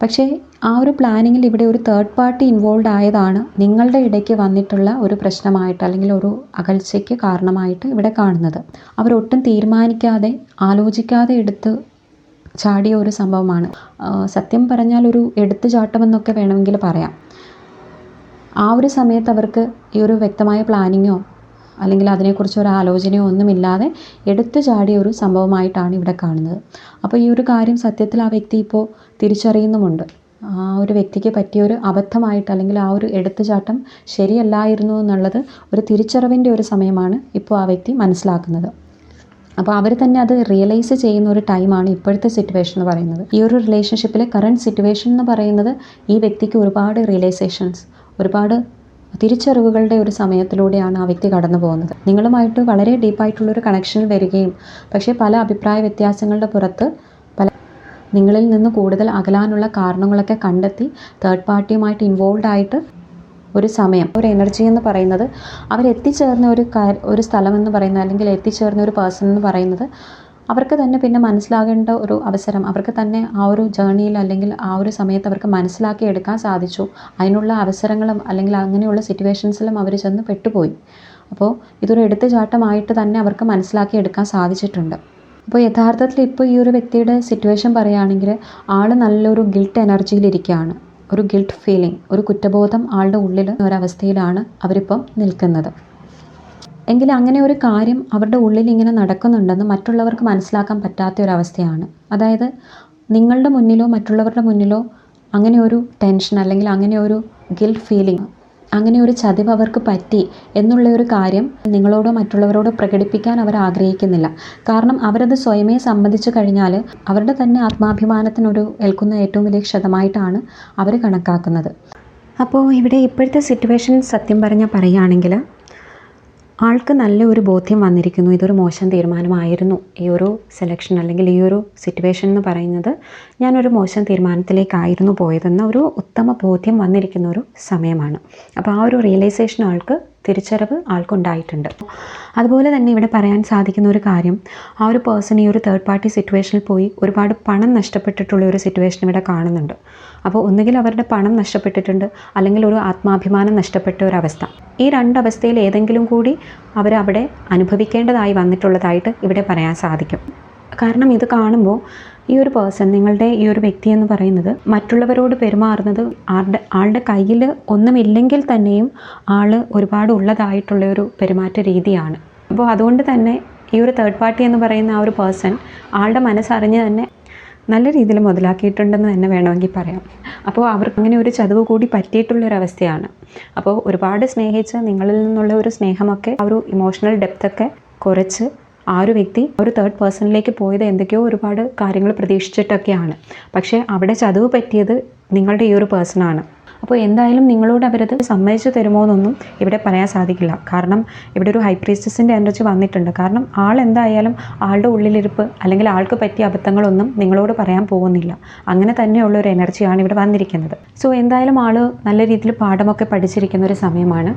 പക്ഷേ ആ ഒരു പ്ലാനിങ്ങിൽ ഇവിടെ ഒരു തേർഡ് പാർട്ടി ഇൻവോൾവ് ആയതാണ് നിങ്ങളുടെ ഇടയ്ക്ക് വന്നിട്ടുള്ള ഒരു പ്രശ്നമായിട്ട് അല്ലെങ്കിൽ ഒരു അകൽച്ചയ്ക്ക് കാരണമായിട്ട് ഇവിടെ കാണുന്നത്. അവരൊട്ടും തീരുമാനിക്കാതെ ആലോചിക്കാതെ എടുത്ത് ചാടിയ ഒരു സംഭവമാണ്. സത്യം പറഞ്ഞാൽ ഒരു എടുത്തു എടുത്തുചാട്ടമെന്നൊക്കെ വേണമെങ്കിൽ പറയാം. ആ ഒരു സമയത്ത് അവർക്ക് ഈ ഒരു വ്യക്തമായ പ്ലാനിങ്ങോ അല്ലെങ്കിൽ അതിനെക്കുറിച്ച് ഒരു ആലോചനയോ ഒന്നുമില്ലാതെ എടുത്തു ചാടിയ ഒരു സംഭവമായിട്ടാണ് ഇവിടെ കാണുന്നത്. അപ്പോൾ ഈ ഒരു കാര്യം സത്യത്തിൽ ആ വ്യക്തി ഇപ്പോൾ തിരിച്ചറിയുന്നുമുണ്ട്. ആ ഒരു വ്യക്തിക്ക് പറ്റിയ ഒരു അബദ്ധമായിട്ട് അല്ലെങ്കിൽ ആ ഒരു എടുത്തുചാട്ടം ശരിയല്ലായിരുന്നു എന്നുള്ളത് ഒരു തിരിച്ചറിവിന്റെ ഒരു സമയമാണ് ഇപ്പോൾ ആ വ്യക്തി മനസ്സിലാക്കുന്നത്. അപ്പോൾ അവർ തന്നെ അത് റിയലൈസ് ചെയ്യുന്ന ഒരു ടൈമാണ് ഇപ്പോഴത്തെ സിറ്റുവേഷൻ എന്ന് പറയുന്നത്. ഈ ഒരു റിലേഷൻഷിപ്പിലെ കറണ്ട് സിറ്റുവേഷൻ എന്ന് പറയുന്നത് ഈ വ്യക്തിക്ക് ഒരുപാട് റിയലൈസേഷൻസ് ഒരുപാട് തിരിച്ചറിവുകളുടെ ഒരു സമയത്തിലൂടെയാണ് ആ വ്യക്തി കടന്നു പോകുന്നത്. നിങ്ങളുമായിട്ട് വളരെ ഡീപ്പായിട്ടുള്ളൊരു കണക്ഷൻ വരികയും പക്ഷേ പല അഭിപ്രായ വ്യത്യാസങ്ങളുടെ പുറത്ത് പല നിങ്ങളിൽ നിന്ന് കൂടുതൽ അകലാനുള്ള കാരണങ്ങളൊക്കെ കണ്ടെത്തി തേർഡ് പാർട്ടിയുമായിട്ട് ഇൻവോൾവ് ആയിട്ട് ഒരു സമയം ഒരു എനർജി എന്ന് പറയുന്നത് അവരെത്തിച്ചേർന്ന ഒരു ഒരു സ്ഥലം എന്ന് പറയുന്നത് അല്ലെങ്കിൽ എത്തിച്ചേർന്ന ഒരു പേഴ്സൺ എന്ന് പറയുന്നത് അവർക്ക് തന്നെ പിന്നെ മനസ്സിലാകേണ്ട ഒരു അവസരം അവർക്ക് തന്നെ ആ ഒരു ജേണിയിൽ അല്ലെങ്കിൽ ആ ഒരു സമയത്ത് അവർക്ക് മനസ്സിലാക്കി എടുക്കാൻ സാധിച്ചു. അതിനുള്ള അവസരങ്ങളും അല്ലെങ്കിൽ അങ്ങനെയുള്ള സിറ്റുവേഷൻസിലും അവർ ചെന്ന് പെട്ടുപോയി. അപ്പോൾ ഇതൊരു എടുത്തുചാട്ടമായിട്ട് തന്നെ അവർക്ക് മനസ്സിലാക്കി എടുക്കാൻ സാധിച്ചിട്ടുണ്ട്. അപ്പോൾ യഥാർത്ഥത്തിൽ ഇപ്പോൾ ഈ ഒരു വ്യക്തിയുടെ സിറ്റുവേഷൻ പറയുകയാണെങ്കിൽ ആൾ നല്ലൊരു ഗിൽട്ട് എനർജിയിലിരിക്കുകയാണ് ഒരു ഗിൽട്ട് ഫീലിംഗ് ഒരു കുറ്റബോധം ആളുടെ ഉള്ളിൽ ഒരവസ്ഥയിലാണ് അവരിപ്പം നിൽക്കുന്നത്. എങ്കിൽ അങ്ങനെ ഒരു കാര്യം അവരുടെ ഉള്ളിൽ ഇങ്ങനെ നടക്കുന്നുണ്ടെന്ന് മറ്റുള്ളവർക്ക് മനസ്സിലാക്കാൻ പറ്റാത്ത ഒരു അവസ്ഥയാണ്. അതായത് നിങ്ങളുടെ മുന്നിലോ മറ്റുള്ളവരുടെ മുന്നിലോ അങ്ങനെ ഒരു ടെൻഷൻ അല്ലെങ്കിൽ അങ്ങനെ ഒരു ഗിൽറ്റ് ഫീലിംഗ് അങ്ങനെ ഒരു ചതിവ് അവർക്ക് പറ്റി എന്നുള്ള ഒരു കാര്യം നിങ്ങളോടോ മറ്റുള്ളവരോടോ പ്രകടിപ്പിക്കാൻ അവർ ആഗ്രഹിക്കുന്നില്ല. കാരണം അവരത് സ്വയമേ സമ്മതിച്ചു കഴിഞ്ഞാൽ അവരുടെ തന്നെ ആത്മാഭിമാനത്തിനൊരു ഏൽക്കുന്ന ഏറ്റവും വലിയ ക്ഷതമായിട്ടാണ് അവർ കണക്കാക്കുന്നത്. അപ്പോൾ ഇവിടെ ഇപ്പോഴത്തെ സിറ്റുവേഷൻ സത്യം പറഞ്ഞാൽ പറയുകയാണെങ്കിൽ ആൾക്ക് നല്ല ഒരു ബോധ്യം വന്നിരിക്കുന്നു. ഇതൊരു മോശം തീരുമാനമായിരുന്നു. ഈ ഒരു സെലക്ഷൻ അല്ലെങ്കിൽ ഈ ഒരു സിറ്റുവേഷൻ എന്ന് പറയുന്നത് ഞാനൊരു മോശം തീരുമാനത്തിലേക്കായിരുന്നു പോയതെന്ന ഒരു ഉത്തമ ബോധ്യം വന്നിരിക്കുന്ന ഒരു സമയമാണ്. അപ്പോൾ ആ ഒരു റിയലൈസേഷൻ ആൾക്ക് തിരിച്ചറിവ് ആൾക്കുണ്ടായിട്ടുണ്ട്. അതുപോലെ തന്നെ ഇവിടെ പറയാൻ സാധിക്കുന്ന ഒരു കാര്യം ആ ഒരു പേഴ്സൺ ഈ ഒരു തേർഡ് പാർട്ടി സിറ്റുവേഷനിൽ പോയി ഒരുപാട് പണം നഷ്ടപ്പെട്ടിട്ടുള്ള ഒരു സിറ്റുവേഷൻ ഇവിടെ കാണുന്നുണ്ട്. അപ്പോൾ ഒന്നുകിൽ അവരുടെ പണം നഷ്ടപ്പെട്ടിട്ടുണ്ട് അല്ലെങ്കിൽ ഒരു ആത്മാഭിമാനം നഷ്ടപ്പെട്ട ഒരു അവസ്ഥ. ഈ രണ്ടവസ്ഥയിൽ ഏതെങ്കിലും കൂടി അവർ അവിടെ അനുഭവിക്കേണ്ടതായി വന്നിട്ടുള്ളതായിട്ട് ഇവിടെ പറയാൻ സാധിക്കും. കാരണം ഇത് കാണുമ്പോൾ ഈ ഒരു പേഴ്സൺ നിങ്ങളുടെ ഈ ഒരു വ്യക്തി എന്ന് പറയുന്നത് മറ്റുള്ളവരോട് പെരുമാറുന്നത് ആളുടെ ആളുടെ കയ്യിൽ ഒന്നുമില്ലെങ്കിൽ തന്നെയും ആൾ ഒരുപാട് ഉള്ളതായിട്ടുള്ള ഒരു പെരുമാറ്റ രീതിയാണ്. അപ്പോൾ അതുകൊണ്ട് തന്നെ ഈ ഒരു തേർഡ് പാർട്ടി എന്ന് പറയുന്ന ആ ഒരു പേഴ്സൺ ആളുടെ മനസ്സറിഞ്ഞ് തന്നെ നല്ല രീതിയിൽ മുതലാക്കിയിട്ടുണ്ടെന്ന് തന്നെ വേണമെങ്കിൽ പറയാം. അപ്പോൾ അവർക്ക് അങ്ങനെ ഒരു ചതവ് കൂടി പറ്റിയിട്ടുള്ളൊരവസ്ഥയാണ് അപ്പോൾ ഒരുപാട് സ്നേഹിച്ച് നിങ്ങളിൽ നിന്നുള്ള ഒരു സ്നേഹമൊക്കെ ആ ഒരു ഇമോഷണൽ ഡെപ്തൊക്കെ കുറച്ച് ആ ഒരു വ്യക്തി ഒരു തേർഡ് പേഴ്സണിലേക്ക് പോയത് എന്തൊക്കെയോ ഒരുപാട് കാര്യങ്ങൾ പ്രതീക്ഷിച്ചിട്ടൊക്കെയാണ്. പക്ഷേ അവിടെ ചതിവ് പറ്റിയത് നിങ്ങളുടെ ഈ ഒരു പേഴ്സണാണ് അപ്പോൾ എന്തായാലും നിങ്ങളോട് അവരത് സമ്മതിച്ചു തരുമോ എന്നൊന്നും ഇവിടെ പറയാൻ സാധിക്കില്ല. കാരണം ഇവിടെ ഒരു ഹൈപ്രീസ്റ്റസിന്റെ എനർജി വന്നിട്ടുണ്ട്. കാരണം ആൾ എന്തായാലും ആളുടെ ഉള്ളിലിരിപ്പ് അല്ലെങ്കിൽ ആൾക്ക് പറ്റിയ അബദ്ധങ്ങളൊന്നും നിങ്ങളോട് പറയാൻ പോകുന്നില്ല. അങ്ങനെ തന്നെയുള്ള ഒരു എനർജിയാണ് ഇവിടെ വന്നിരിക്കുന്നത്. സോ എന്തായാലും ആൾ നല്ല രീതിയിൽ പാഠമൊക്കെ പഠിച്ചിരിക്കുന്ന ഒരു സമയമാണ്.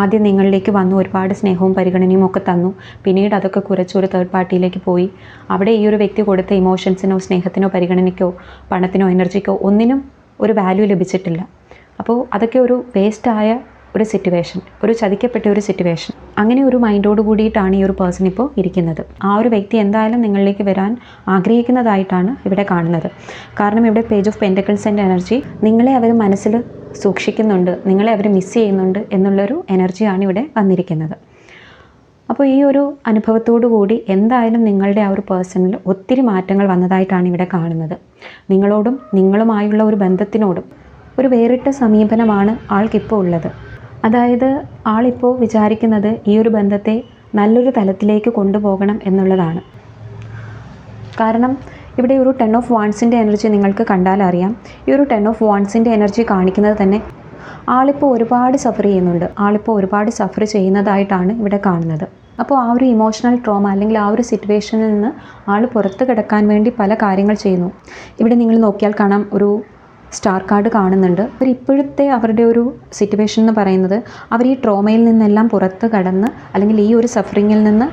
ആദ്യം നിങ്ങളിലേക്ക് വന്നു ഒരുപാട് സ്നേഹവും പരിഗണനയും ഒക്കെ തന്നു. പിന്നീട് അതൊക്കെ കുറച്ച് ഒരു തേർഡ് പാർട്ടിയിലേക്ക് പോയി. അവിടെ ഈ ഒരു വ്യക്തി കൊടുത്ത ഇമോഷൻസിനോ സ്നേഹത്തിനോ പരിഗണനയ്ക്കോ പണത്തിനോ എനർജിക്കോ ഒന്നിനും ഒരു വാല്യൂ ലഭിച്ചിട്ടില്ല. അപ്പോൾ അതൊക്കെ ഒരു വേസ്റ്റായ ഒരു സിറ്റുവേഷൻ ഒരു ചതിക്കപ്പെട്ട ഒരു സിറ്റുവേഷൻ അങ്ങനെ ഒരു മൈൻഡോട് കൂടിയിട്ടാണ് ഈ ഒരു പേഴ്സൺ ഇപ്പോൾ ഇരിക്കുന്നത്. ആ ഒരു വ്യക്തി എന്തായാലും നിങ്ങളിലേക്ക് വരാൻ ആഗ്രഹിക്കുന്നതായിട്ടാണ് ഇവിടെ കാണുന്നത്. കാരണം ഇവിടെ പേജ് ഓഫ് പെന്റക്കിൾസിന്റെ എനർജി നിങ്ങളെ അവർ മനസ്സിൽ സൂക്ഷിക്കുന്നുണ്ട് നിങ്ങളെ അവർ മിസ് ചെയ്യുന്നുണ്ട് എന്നുള്ളൊരു എനർജിയാണ് ഇവിടെ വന്നിരിക്കുന്നത്. അപ്പോൾ ഈ ഒരു അനുഭവത്തോടു കൂടി എന്തായാലും നിങ്ങളുടെ ആ ഒരു പേഴ്സണിൽ ഒത്തിരി മാറ്റങ്ങൾ വന്നതായിട്ടാണ് ഇവിടെ കാണുന്നത്. നിങ്ങളോടും നിങ്ങളുമായുള്ള ഒരു ബന്ധത്തിനോടും ഒരു വേറിട്ട സമീപനമാണ് ആൾക്കിപ്പോൾ ഉള്ളത്. അതായത് ആളിപ്പോൾ വിചാരിക്കുന്നത് ഈ ഒരു ബന്ധത്തെ നല്ലൊരു തലത്തിലേക്ക് കൊണ്ടുപോകണം എന്നുള്ളതാണ്. കാരണം ഇവിടെ ഒരു ടെൻ ഓഫ് വാൺസിന്റെ എനർജി നിങ്ങൾക്ക് കണ്ടാൽ അറിയാം. ഈ ഒരു ടെൻ ഓഫ് വാൺസിന്റെ എനർജി കാണിക്കുന്നത് തന്നെ ആളിപ്പോൾ ഒരുപാട് സഫർ ചെയ്യുന്നുണ്ട്. ആളിപ്പോൾ ഒരുപാട് സഫർ ചെയ്യുന്നതായിട്ടാണ് ഇവിടെ കാണുന്നത്. അപ്പോൾ ആ ഒരു ഇമോഷണൽ ട്രോമ അല്ലെങ്കിൽ ആ ഒരു സിറ്റുവേഷനിൽ നിന്ന് ആൾ പുറത്ത് കിടക്കാൻ വേണ്ടി പല കാര്യങ്ങൾ ചെയ്യുന്നു. ഇവിടെ നിങ്ങൾ നോക്കിയാൽ കാണാം ഒരു സ്റ്റാർ കാർഡ് കാണുന്നുണ്ട്. അവർ ഇപ്പോഴത്തെ അവരുടെ ഒരു സിറ്റുവേഷൻ എന്ന് പറയുന്നത് അവർ ഈ ട്രോമയിൽ നിന്നെല്ലാം പുറത്ത് കടന്ന് അല്ലെങ്കിൽ ഈ ഒരു സഫറിങ്ങിൽ നിന്ന്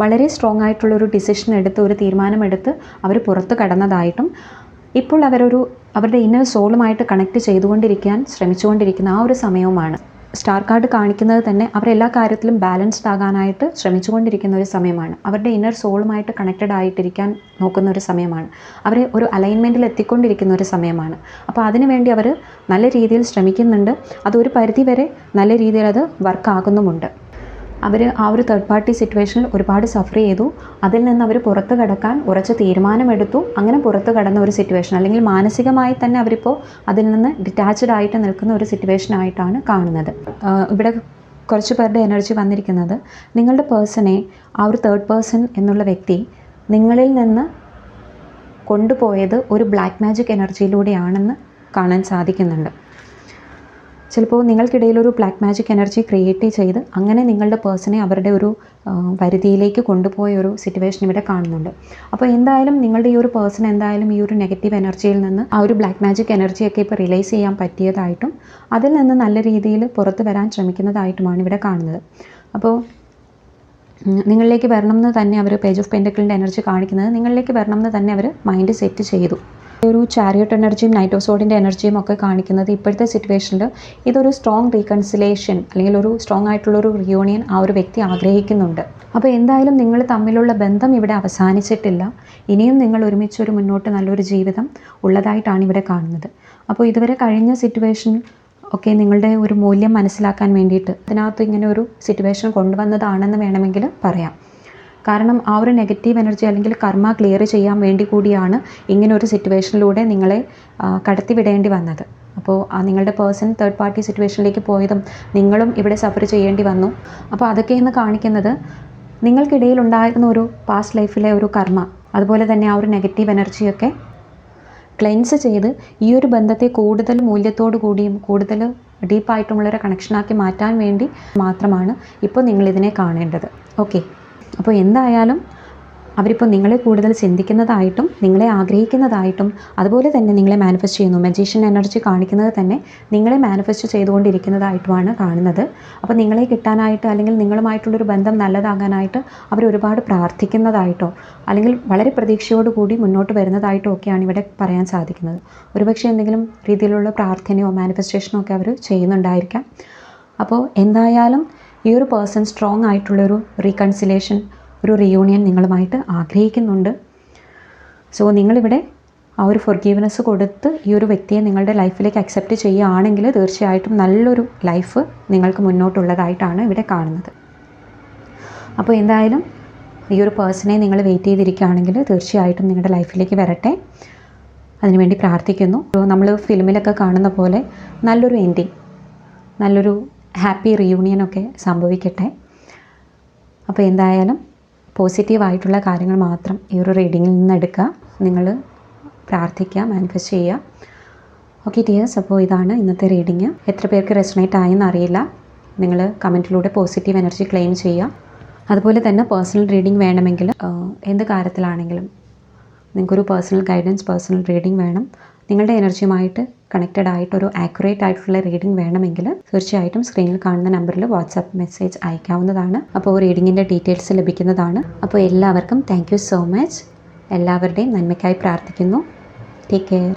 വളരെ സ്ട്രോങ് ആയിട്ടുള്ള ഒരു ഡിസിഷൻ എടുത്ത് ഒരു തീരുമാനമെടുത്ത് അവർ പുറത്ത് കടന്നതായിട്ടും ഇപ്പോൾ അവരൊരു അവരുടെ ഇന്നർ സോളുമായിട്ട് കണക്ട് ചെയ്തുകൊണ്ടിരിക്കാൻ ശ്രമിച്ചുകൊണ്ടിരിക്കുന്ന ആ ഒരു സമയവുമാണ്. സ്റ്റാർ കാർഡ് കാണിക്കുന്നത് തന്നെ അവരെല്ലാ കാര്യത്തിലും ബാലൻസ്ഡ് ആകാനായിട്ട് ശ്രമിച്ചുകൊണ്ടിരിക്കുന്ന ഒരു സമയമാണ്. അവരുടെ ഇന്നർ സോളുമായിട്ട് കണക്റ്റഡ് ആയിട്ടിരിക്കാൻ നോക്കുന്ന ഒരു സമയമാണ്. അവരെ ഒരു അലൈൻമെന്റിൽ എത്തിക്കൊണ്ടിരിക്കുന്ന ഒരു സമയമാണ്. അപ്പോൾ അതിനുവേണ്ടി അവർ നല്ല രീതിയിൽ ശ്രമിക്കുന്നുണ്ട്. അതൊരു പരിധി വരെ നല്ല രീതിയിൽ അത് വർക്ക് ആകുന്നുമുണ്ട്. അവർ ആ ഒരു തേർഡ് പാർട്ടി സിറ്റുവേഷനിൽ ഒരുപാട് സഫർ ചെയ്തു. അതിൽ നിന്ന് അവർ പുറത്തു കടക്കാൻ ഉറച്ച തീരുമാനമെടുത്തു. അങ്ങനെ പുറത്തു കടന്ന ഒരു സിറ്റുവേഷൻ അല്ലെങ്കിൽ മാനസികമായി തന്നെ അവരിപ്പോൾ അതിൽ നിന്ന് ഡിറ്റാച്ച്ഡ് ആയിട്ട് നിൽക്കുന്ന ഒരു സിറ്റുവേഷൻ ആയിട്ടാണ് കാണുന്നത്. ഇവിടെ കുറച്ച് പേരുടെ എനർജി വന്നിരിക്കുന്നത് നിങ്ങളുടെ പേഴ്സണെ ആ ഒരു തേർഡ് പേഴ്സൺ എന്നുള്ള വ്യക്തി നിങ്ങളിൽ നിന്ന് കൊണ്ടുപോയത് ഒരു ബ്ലാക്ക് മാജിക് എനർജിയിലൂടെയാണെന്ന് കാണാൻ സാധിക്കുന്നുണ്ട്. ചിലപ്പോൾ നിങ്ങൾക്കിടയിൽ ഒരു ബ്ലാക്ക് മാജിക് എനർജി ക്രിയേറ്റ് ചെയ്ത് അങ്ങനെ നിങ്ങളുടെ പേഴ്സണെ അവരുടെ ഒരു പരിധിയിലേക്ക് കൊണ്ടുപോയ ഒരു സിറ്റുവേഷൻ ഇവിടെ കാണുന്നുണ്ട്. അപ്പോൾ എന്തായാലും നിങ്ങളുടെ ഈ ഒരു പേഴ്സൺ എന്തായാലും ഈ ഒരു നെഗറ്റീവ് എനർജിയിൽ നിന്ന് ആ ഒരു ബ്ലാക്ക് മാജിക് എനർജിയൊക്കെ ഇപ്പോൾ റിലൈസ് ചെയ്യാൻ പറ്റിയതായിട്ടും അതിൽ നിന്ന് നല്ല രീതിയിൽ പുറത്ത് വരാൻ ശ്രമിക്കുന്നതായിട്ടുമാണ് ഇവിടെ കാണുന്നത്. അപ്പോൾ നിങ്ങളിലേക്ക് വരണം എന്ന് തന്നെ അവർ പേജ് ഓഫ് പെന്റക്കിളിന്റെ എനർജി കാണിക്കുന്നത് നിങ്ങളിലേക്ക് വരണം എന്ന് തന്നെ അവർ മൈൻഡ് സെറ്റ് ചെയ്തു. ഒരു ചാരിയോട്ട് എനർജിയും നൈറ്റോസോഡിന്റെ എനർജിയും ഒക്കെ കാണിക്കുന്നത് ഇപ്പോഴത്തെ സിറ്റുവേഷനിൽ ഇതൊരു സ്ട്രോങ് റീകൺസിലേഷൻ അല്ലെങ്കിൽ ഒരു സ്ട്രോങ് ആയിട്ടുള്ള ഒരു റിയൂണിയൻ ആ ഒരു വ്യക്തി ആഗ്രഹിക്കുന്നുണ്ട്. അപ്പോൾ എന്തായാലും നിങ്ങൾ തമ്മിലുള്ള ബന്ധം ഇവിടെ അവസാനിച്ചിട്ടില്ല. ഇനിയും നിങ്ങൾ ഒരുമിച്ച് ഒരു മുന്നോട്ട് നല്ലൊരു ജീവിതം ഉള്ളതായിട്ടാണ് ഇവിടെ കാണുന്നത്. അപ്പോൾ ഇതുവരെ കഴിഞ്ഞ സിറ്റുവേഷൻ ഒക്കെ നിങ്ങളുടെ ഒരു മൂല്യം മനസ്സിലാക്കാൻ വേണ്ടിയിട്ട് അതിനകത്ത് ഇങ്ങനെ ഒരു സിറ്റുവേഷൻ കൊണ്ടുവന്നതാണെന്ന് വേണമെങ്കിൽ പറയാം. കാരണം ആ ഒരു നെഗറ്റീവ് എനർജി അല്ലെങ്കിൽ കർമ്മ ക്ലിയർ ചെയ്യാൻ വേണ്ടി കൂടിയാണ് ഇങ്ങനെ ഒരു സിറ്റുവേഷനിലൂടെ നിങ്ങളെ കടത്തിവിടേണ്ടി വന്നത്. അപ്പോൾ ആ നിങ്ങളുടെ പേഴ്സൺ തേർഡ് പാർട്ടി സിറ്റുവേഷനിലേക്ക് പോയതും നിങ്ങളും ഇവിടെ സഫർ ചെയ്യേണ്ടി വന്നു. അപ്പോൾ അതൊക്കെയെന്ന് കാണിക്കുന്നത് നിങ്ങൾക്കിടയിൽ ഉണ്ടായിരുന്ന ഒരു പാസ്റ്റ് ലൈഫിലെ ഒരു കർമ്മ അതുപോലെ തന്നെ ആ ഒരു നെഗറ്റീവ് എനർജിയൊക്കെ ക്ലെൻസ് ചെയ്ത് ഈ ഒരു ബന്ധത്തെ കൂടുതൽ മൂല്യത്തോടു കൂടിയും കൂടുതൽ ഡീപ്പായിട്ടുമുള്ളൊരു കണക്ഷനാക്കി മാറ്റാൻ വേണ്ടി മാത്രമാണ് ഇപ്പോൾ നിങ്ങളിതിനെ കാണേണ്ടത്. ഓക്കെ അപ്പോൾ എന്തായാലും അവരിപ്പോൾ നിങ്ങളെ കൂടുതൽ ചിന്തിക്കുന്നതായിട്ടും നിങ്ങളെ ആഗ്രഹിക്കുന്നതായിട്ടും അതുപോലെ തന്നെ നിങ്ങളെ മാനിഫെസ്റ്റ് ചെയ്യുന്നു. മജീഷ്യൻ എനർജി കാണിക്കുന്നത് തന്നെ നിങ്ങളെ മാനിഫെസ്റ്റ് ചെയ്തുകൊണ്ടിരിക്കുന്നതായിട്ടുമാണ് കാണുന്നത്. അപ്പോൾ നിങ്ങളെ കിട്ടാനായിട്ട് അല്ലെങ്കിൽ നിങ്ങളുമായിട്ടുള്ളൊരു ബന്ധം നല്ലതാകാനായിട്ട് അവർ ഒരുപാട് പ്രാർത്ഥിക്കുന്നതായിട്ടോ അല്ലെങ്കിൽ വളരെ പ്രതീക്ഷയോടുകൂടി മുന്നോട്ട് വരുന്നതായിട്ടോ ഒക്കെയാണ് ഇവിടെ പറയാൻ സാധിക്കുന്നത്. ഒരുപക്ഷെ എന്തെങ്കിലും രീതിയിലുള്ള പ്രാർത്ഥനയോ മാനിഫെസ്റ്റേഷനോ ഒക്കെ അവർ ചെയ്യുന്നുണ്ടായിരിക്കാം. അപ്പോൾ എന്തായാലും ഈ ഒരു പേഴ്സൺ സ്ട്രോങ് ആയിട്ടുള്ളൊരു റീകൺസിലേഷൻ ഒരു റിയൂണിയൻ നിങ്ങളുമായിട്ട് ആഗ്രഹിക്കുന്നുണ്ട്. സോ നിങ്ങളിവിടെ ആ ഒരു ഫൊർഗീവ്നെസ് കൊടുത്ത് ഈ ഒരു വ്യക്തിയെ നിങ്ങളുടെ ലൈഫിലേക്ക് അക്സെപ്റ്റ് ചെയ്യുകയാണെങ്കിൽ തീർച്ചയായിട്ടും നല്ലൊരു ലൈഫ് നിങ്ങൾക്ക് മുന്നോട്ടുള്ളതായിട്ടാണ് ഇവിടെ കാണുന്നത്. അപ്പോൾ എന്തായാലും ഈ ഒരു പേഴ്സണെ നിങ്ങൾ വെയിറ്റ് ചെയ്തിരിക്കുകയാണെങ്കിൽ തീർച്ചയായിട്ടും നിങ്ങളുടെ ലൈഫിലേക്ക് വരട്ടെ. അതിനുവേണ്ടി പ്രാർത്ഥിക്കുന്നു. നമ്മൾ ഫിലിമിലൊക്കെ കാണുന്ന പോലെ നല്ലൊരു എൻഡിങ് നല്ലൊരു ഹാപ്പി റിയൂണിയനൊക്കെ സംഭവിക്കട്ടെ. അപ്പോൾ എന്തായാലും പോസിറ്റീവ് ആയിട്ടുള്ള കാര്യങ്ങൾ മാത്രം ഈ ഒരു റീഡിങ്ങിൽ നിന്ന് എടുക്കുക നിങ്ങൾ പ്രാർത്ഥിക്കുക മാനിഫെസ്റ്റ് ചെയ്യുക. ഓക്കെ ഡിയേഴ്സ് അപ്പോൾ ഇതാണ് ഇന്നത്തെ റീഡിങ് എത്ര പേർക്ക് റെസണേറ്റ് ആയെന്ന് അറിയില്ല. നിങ്ങൾ കമന്റിലൂടെ പോസിറ്റീവ് എനർജി ക്ലെയിം ചെയ്യുക. അതുപോലെ തന്നെ പേഴ്സണൽ റീഡിംഗ് വേണമെങ്കിൽ എന്ത് കാര്യത്തിലാണെങ്കിലും നിങ്ങൾക്കൊരു പേഴ്സണൽ ഗൈഡൻസ് പേഴ്സണൽ റീഡിംഗ് വേണം. നിങ്ങളുടെ എനർജിയുമായിട്ട് കണക്റ്റഡ് ആയിട്ട് ആയിട്ടൊരു ആക്യുറേറ്റ് ആയിട്ടുള്ള റീഡിംഗ് വേണമെങ്കിൽ തീർച്ചയായിട്ടും സ്ക്രീനിൽ കാണുന്ന നമ്പറിൽ വാട്സാപ്പ് മെസ്സേജ് അയക്കാവുന്നതാണ്. അപ്പോൾ റീഡിങ്ങിന്റെ ഡീറ്റെയിൽസ് ലഭിക്കുന്നതാണ്. അപ്പോൾ എല്ലാവർക്കും താങ്ക് സോ മച്ച് എല്ലാവരുടെയും നന്മയ്ക്കായി പ്രാർത്ഥിക്കുന്നു. Take care